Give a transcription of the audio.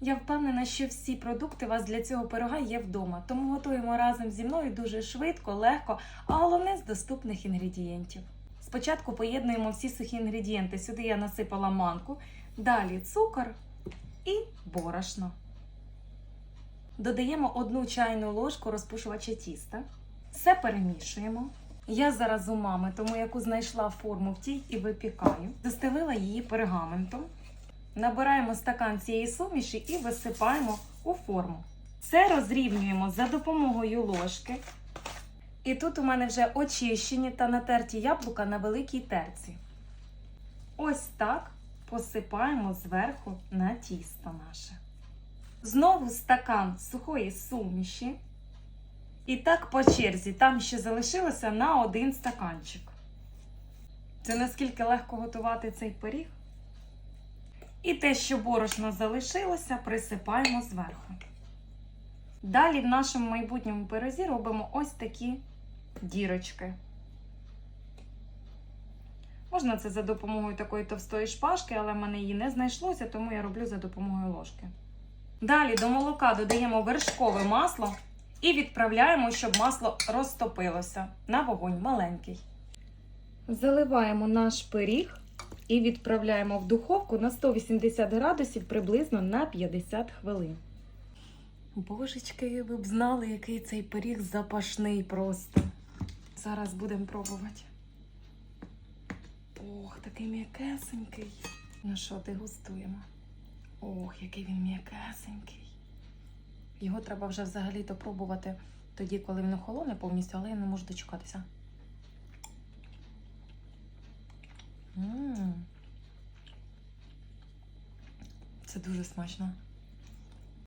Я впевнена, що всі продукти у вас для цього пирога є вдома, тому готуємо разом зі мною дуже швидко, легко, а головне з доступних інгредієнтів. Спочатку поєднуємо всі сухі інгредієнти. Сюди я насипала манку, далі цукор і борошно. Додаємо одну чайну ложку розпушувача тіста. Все перемішуємо. Я зараз у мами, тому яку знайшла форму в тій і випікаю. Застелила її пергаментом. Набираємо стакан цієї суміші і висипаємо у форму. Це розрівнюємо за допомогою ложки. І тут у мене вже очищені та натерті яблука на великій терці. Ось так посипаємо зверху на тісто наше. Знову стакан сухої суміші. І так по черзі, там ще залишилося на один стаканчик. Це наскільки легко готувати цей пиріг. І те, що борошно залишилося, присипаємо зверху. Далі в нашому майбутньому пирозі робимо ось такі дірочки. Можна це за допомогою такої товстої шпажки, але в мене її не знайшлося, тому я роблю за допомогою ложки. Далі до молока додаємо вершкове масло і відправляємо, щоб масло розтопилося на вогонь маленький. Заливаємо наш пиріг і відправляємо в духовку на 180 градусів приблизно на 50 хвилин. Божечки, ви б знали, який цей пиріг запашний просто. Зараз будемо пробувати. Ох, такий м'якесенький. Ну що, дегустуємо. Ох, який він м'якесенький. Його треба вже взагалі-то пробувати тоді, коли він охолоне повністю, але я не можу дочекатися. М. Дуже смачно.